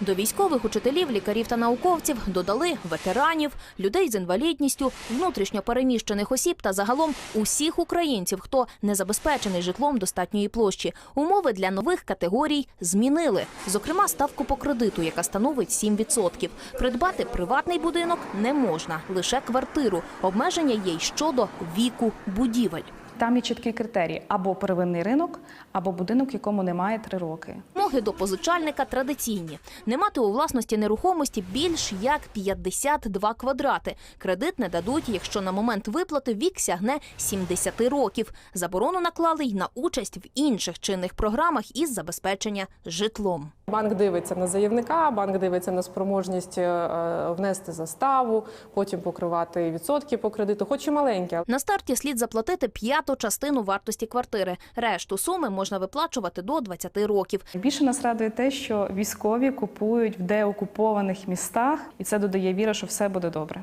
До військових учителів, лікарів та науковців додали ветеранів, людей з інвалідністю, внутрішньо переміщених осіб та загалом усіх українців, хто не забезпечений житлом достатньої площі. Умови для нових категорій змінили. Зокрема, ставку по кредиту, яка становить 7%. Придбати приватний будинок не можна, лише квартиру. Обмеження є й щодо віку будівель. Там є чіткий критерій або первинний ринок, або будинок, якому немає три роки. Вимоги до позичальника традиційні. Не мати у власності нерухомості більш як 52 квадрати. Кредит не дадуть, якщо на момент виплати вік сягне 70 років. Заборону наклали й на участь в інших чинних програмах із забезпечення житлом. Банк дивиться на заявника, банк дивиться на спроможність е, внести заставу, потім покривати відсотки по кредиту, хоч і маленькі. На старті слід заплатити п'яту частину вартості квартири. Решту суми можна виплачувати до 20 років. Більше нас радує те, що військові купують в деокупованих містах, і це додає віри, що все буде добре.